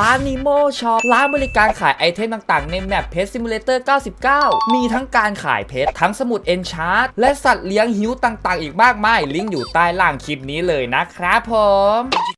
ร้านนิโมช็อปร้านบริการขายไอเทมต่างๆ ในแมป Pet Simulator 99 มีทั้งการขายเพชรทั้งสมุดเอนชาร์ตและสัตว์เลี้ยงหิวต่างๆ อีกมากมาย ลิงก์อยู่ใต้ล่างคลิปนี้เลยนะครับผม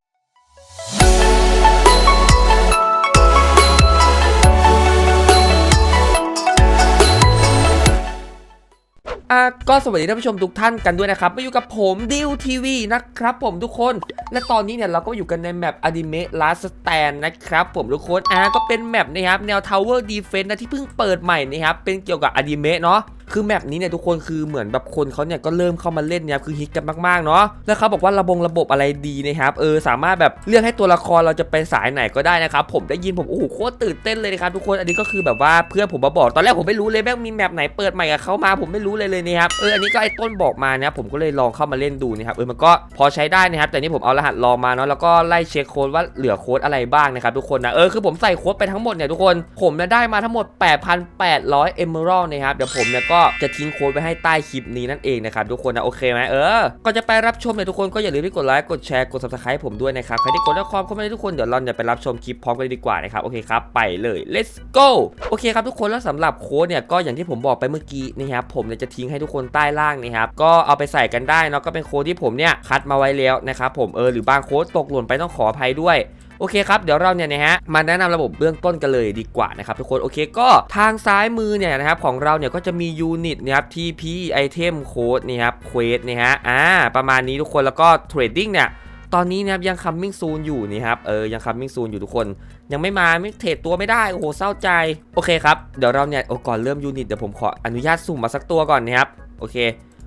อะก็สวัสดีท่านผู้ชมทุกท่านกันด้วยนะครับมาอยู่กับผมดิวทีวีนะครับผมทุกคน และตอนนี้เนี่ยเราก็อยู่กันในแมปอดิเมะลาสแตนนะครับผมทุกคนอะก็เป็นแมปนะครับแนวทาวเวอร์ดีเฟนท์นะที่เพิ่งเปิดใหม่นะครับเป็นเกี่ยวกับอดิเมะเนาะ คือแมปนี้เนี่ยทุกคนคือเหมือนแบบคนเขาเนี่ยก็เริ่มเข้ามาเล่นเนี่ยคือฮิตกันมากๆเนาะแล้วเขาบอกว่าระบบระบบอะไรดีนะครับเออสามารถแบบเลือกให้ตัวละครเราจะไปสายไหนก็ได้นะครับผมได้ยินผมโอ้โหโคตรตื่นเต้นเลยนะครับทุกคนอันนี้ก็คือแบบว่าเพื่อนผมมาบอกตอนแรกผมไม่รู้เลยแม่งมีแมปไหนเปิดใหม่กับเขามาผมไม่รู้เลยเลยนะครับเอออันนี้ก็ไอ้ต้นบอกมานะครับผมก็เลยลองเข้ามาเล่นดูนะครับเออมันก็พอใช้ได้นะครับแต่นี่ผมเอารหัสลองมาเนาะแล้วก็ไล่เช็คโค้ดว่าเหลือโค้ดอะไรบ้างนะครับทุกคนนะเออคือผมใส่โค้ดไปทั้งหมดเนี่ยทุกคนผมเนี่ยได้มาทั้งหมด 8,800 Emerald นะครับเดี๋ยวผมเนี่ยก็จะทิ้งโค้ดไว้ให้ใต้คลิปนี้นั่นเองนะครับทุกคนนะโอเคไหมเออก็จะไปรับชมเนี่ยทุกคนก็อย่าลืมที่กดไลค์กดแชร์กด subscribe ผมด้วยนะครับใครที่กดแล้วความเข้ามาทุกคนเดี๋ยวเราจะไปรับชมคลิปพร้อมกันดีกว่านะครับโอเคครับไปเลย let's go โอเคครับทุกคนแล้วสำหรับโค้ดเนี่ยก็อย่างที่ผมบอกไปเมื่อกี้นะครับผมเนี่ยจะทิ้งให้ทุกคนใต้ล่างนะครับก็เอาไปใส่กันได้เนาะก็เป็นโค้ดที่ผมเนี่ยคัดมาไว้แล้วนะครับผมเออหรือบางโค้ดตกหล่นไปต้องขออภัยด้วย โอเคครับ เดี๋ยวเราเนี่ยนะฮะมาแนะนำระบบเบื้องต้นกันเลยดีกว่านะครับทุกคนโอเคก็ทางซ้ายมือเนี่ยนะครับของเราเนี่ยก็จะมียูนิตนะครับ TP Item Code นี่ครับ Quest นะฮะอ่าประมาณนี้ทุกคนแล้วก็ Trading เนี่ยตอนนี้นะครับยัง coming soon อยู่นี่ครับเออยัง coming soon อยู่ทุกคน ยังไม่มาไม่เทรดตัวไม่ได้ โอ้โหเศร้าใจ โอเคครับ เดี๋ยวเราเนี่ยโอ้ก่อนเริ่มยูนิตเดี๋ยวผมขออนุญาตสุ่มมาสักตัวก่อนนะครับ โอเค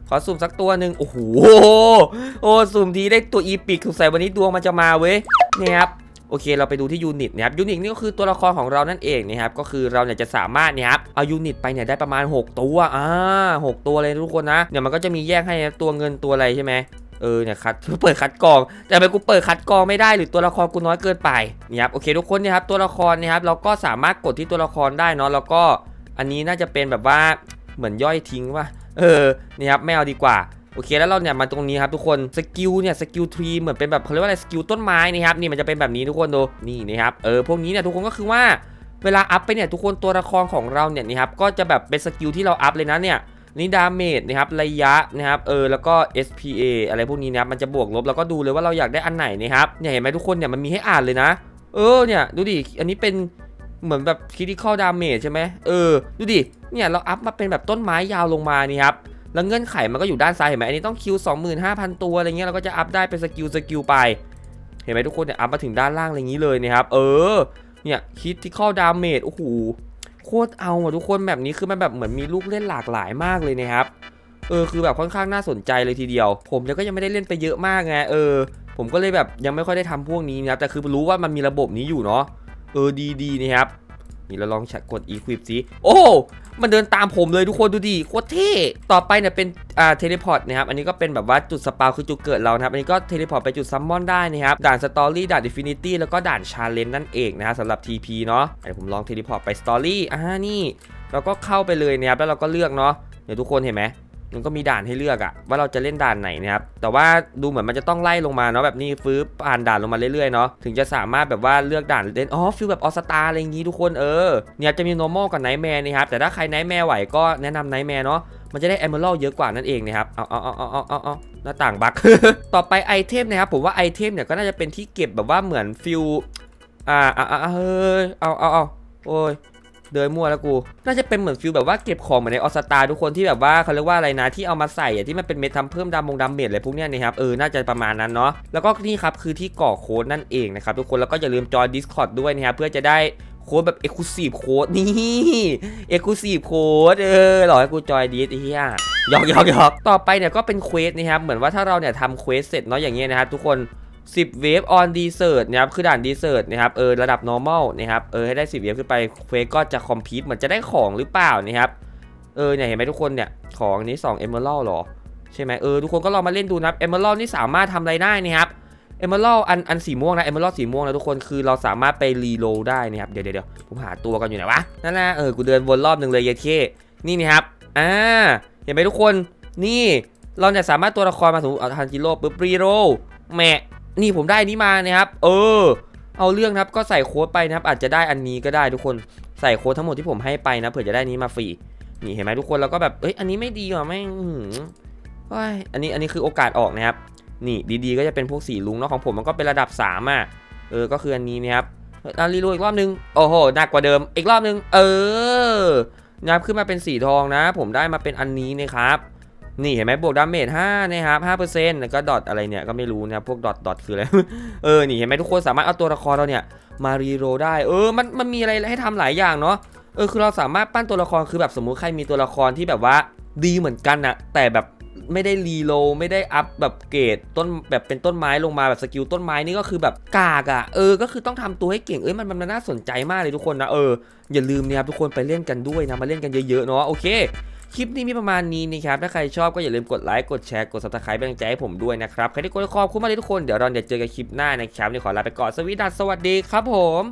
ขอสุ่มสักตัวหนึ่งโอ้โหโอ้สุ่มทีได้ตัวอีพิกสงสัยวันนี้ดวงมันจะมาเว้ยนี่ครับ โอเค เราไปดูที่ยูนิตนะครับยูนิตนี่ก็คือตัวละครของเรานั่นเองนะครับก็คือเราเนี่ยจะสามารถเนี่ยครับเอายูนิตไปเนี่ยได้ประมาณ 6 ตัวอ่าหกตัวเลยทุกคนนะเดี๋ยวมันก็จะมีแยกให้ตัวเงินตัวอะไรใช่ไหมเออเนี่ยคัดเปิดคัดกอง แต่ทำไมกูเปิดคัดกองไม่ได้หรือตัวละครกูน้อยเกินไปนี่ครับโอเคทุกคนเนี่ยครับตัวละครเนี่ยครับเราก็สามารถกดที่ตัวละครได้เนาะแล้วก็อันนี้น่าจะเป็นแบบว่าเหมือนย่อยทิ้งว่าเออนี่ครับไม่เอาดีกว่า โอเคแล้วเราเนี่ยมาตรงนี้ครับทุกคนสกิลเนี่ยสกิลทรีเหมือนเป็นแบบเขาเรียกว่าอะไรสกิลต้นไม้นะครับนี่มันจะเป็นแบบนี้ทุกคนดูนี่นะครับเออพวกนี้เนี่ยทุกคนก็คือว่าเวลาอัพไปเนี่ยทุกคนตัวละครของเราเนี่ยนี่ครับก็จะแบบเป็นสกิลที่เราอัพเลยนะเนี่ยนี่ดาเมจนะครับระยะนะครับเออแล้วก็ SPA อะไรพวกนี้นะครับมันจะบวกลบแล้วก็ดูเลยว่าเราอยากได้อันไหนนะครับเนี่ยเห็นไหมทุกคนเนี่ยมันมีให้อ่านเลยนะ เออเนี่ยดูดิอันนี้เป็นเหมือนแบบ critical damage ใช่ไหมเออดูดิเนี่ยเราอัพมาเป็นแบบต้นไม้ยาวลงมานี่ครับ แล้วเงื่อนไขมันก็อยู่ด้านซ้ายเห็นไหมอันนี้ต้องคิว25,000 ตัวอะไรเงี้ยเราก็จะอัพได้เป็นสกิลสกิลไป เห็นไหมทุกคนเนี่ยอัพมาถึงด้านล่างอะไรอย่างนี้เลยนะครับ เออ เนี่ยคิดที่ข้าดาเมจโอ้โหโคตรเอาอะทุกคนแบบนี้คือมันแบบเหมือนมีลูกเล่นหลากหลายมากเลยนะครับ เออคือแบบค่อนข้างน่าสนใจเลยทีเดียว ผมก็ยังไม่ได้เล่นไปเยอะมากไงเออ ผมก็เลยแบบยังไม่ค่อยได้ทำพวกนี้นะครับแต่คือรู้ว่ามันมีระบบนี้อยู่เนาะเออดีดีนะครับ นี่เราลองกด equip สิโอ้มันเดินตามผมเลยทุกคนดูดิโคตรเท่ต่อไปเนี่ยเป็นอ่าเทเลพอร์ตนะครับอันนี้ก็เป็นแบบว่าจุดสปาวคือจุดเกิดเรานะครับอันนี้ก็เทเลพอร์ตไปจุดซัมมอนได้นะครับด่านสตอรี่ด่านดิฟินิตี้แล้วก็ด่านชาเลนจ์นั่นเองนะครับสำหรับ TP เนาะเดี๋ยวผมลองเทเลพอร์ตไปสตอรี่อ่านี่เราก็เข้าไปเลยนะครับแล้วเราก็เลือกเนาะเดี๋ยวทุกคนเห็นไหม มันก็มีด่านให้เลือกอะว่าเราจะเล่นด่านไหนนะครับแต่ว่าดูเหมือนมันจะต้องไล่ลงมาเนาะแบบนี้ฟื้นผ่านด่านลงมาเรื่อยๆเนาะถึงจะสามารถแบบว่าเลือกด่านเล่นอ๋อฟิลแบบออสตาอะไรอย่างงี้ทุกคนเออเนี่ยจะมี normal กับ nightmare นะครับแต่ถ้าใคร nightmare ไหวก็แนะนำ nightmare เนาะมันจะได้ emerald เยอะกว่านั่นเองนะครับ เอาเอาเอาเอาเอาเอาเอาหน้าต่างบัก ต่อไปไอเทมนะครับ ผมว่าไอเทมเนี่ยก็น่าจะเป็นที่เก็บแบบว่าเหมือนฟิลอ่าอ่าเฮ้ยเอาเอาเอาโอ้ย เดินมั่วแล้วกู น่าจะเป็นเหมือนฟิลแบบว่าเก็บของเหมือนในออสตาทุกคนที่แบบว่าเขาเรียกว่าอะไรนะที่เอามาใส่ที่มันเป็นเม็ดทำเพิ่มดามงดามเมจอะไรพวกเนี้ยนะครับเออน่าจะประมาณนั้นเนาะแล้วก็นี่ครับคือที่ก่อโค้ดนั่นเองนะครับทุกคนแล้วก็อย่าลืมจอย Discord ด้วยนะครับเพื่อจะได้โค้ดแบบ Exclusive โค้ดนี่ Exclusive โค้ดเออหลอกให้กูจอยดีไอ้เหี้ยหยอกหยอกหยอกต่อไปเนี่ยก็เป็นเควสนะครับเหมือนว่าถ้าเราเนี่ยทำเควสเสร็จเนาะอย่างเงี้ยนะครับทุกคน 10 เวฟออนดีเซอร์นะครับคือด่านดีเซอร์นะครับเออระดับ normal นะครับเออให้ได้ 10 เวฟขึ้นไปเควสก็จะคอมพิวเหมือนจะได้ของหรือเปล่านะครับเออเนี่ยเห็นไหมทุกคนเนี่ยของนี้2 Emerald หรอใช่ไหมเออทุกคนก็ลองมาเล่นดูนะครับ Emerald นี่สามารถทำอะไรได้นะครับ Emerald อันอันสีม่วงนะ Emerald สีม่วงนะทุกคนคือเราสามารถไปรีโหลดได้นะครับเดี๋ยวเดี๋ยวผมหาตัวกันอยู่ไหนวะนั่นนะเออกูเดินวนรอบหนึ่งเลยเยเคนี่นะครับอ่าเห็นไหมทุกคนนี่เราเนี่ยสามารถตัวละครมาสมมติเอาทันจิโร่ปุ๊บรีโรแม นี่ผมได้นี้มานะครับ เออ เอาเรื่องครับก็ใส่โค้ดไปนะครับ อาจจะได้อันนี้ก็ได้ทุกคนใส่โค้ดทั้งหมดที่ผมให้ไปนะเผื่อจะได้นี้มาฟรีนี่เห็นไหมทุกคนแล้วก็แบบเอ้ยอันนี้ไม่ดีว่ะไม่งอื้อหือเฮ้ยอันนี้อันนี้คือโอกาสออกนะครับ นี่ดีๆก็จะเป็นพวกสีลุงเนาะของผมมันก็เป็นระดับ3อะเออก็คืออันนี้นะครับเอารีโหลดอีกรอบนึงโอ้โหหนักกว่าเดิมอีกรอบนึง เออนะครับขึ้นมาเป็นสีทองนะ ผมได้มาเป็นอันนี้นะครับ นี่เห็นไหมบวกดาเมจ5นะครับ5%แล้วก็ดอทอะไรเนี่ยก็ไม่รู้นะพวกดอทดอทคืออะไร เออ นี่เห็นไหมทุกคนสามารถเอาตัวละครเราเนี่ยมารีโรได้ เออ มัน มันมีอะไรให้ทำหลายอย่างเนาะ เออ คือเราสามารถปั้นตัวละคร คือแบบสมมุติใครมีตัวละครที่แบบว่าดีเหมือนกันนะแต่แบบไม่ได้รีโลไม่ได้อัพแบบเกรดต้นแบบเป็นต้นไม้ลงมาแบบสกิลต้นไม้นี่ก็คือแบบกากอะ่ะเออก็คือต้องทำตัวให้เก่งเอ้ยมันมันน่าสนใจมากเลยทุกคนนะเอออย่าลืมนี่ยครับทุกคนไปเล่นกันด้วยนะมาเล่นกันเยอะๆเนาะโอเค คลิปนี้มีประมาณนี้นะครับ ถ้าใครชอบก็อย่าลืมกดไลค์ กดแชร์ กดซับสไครป์เป็นกำลังใจให้ผมด้วยนะครับ ใครที่กดขอบคุณมากเลยทุกคน เดี๋ยวเราเดี๋ยวเจอกันคลิปหน้านะครับนี่ขอลาไปก่อน สวีดัสสวัสดีครับผม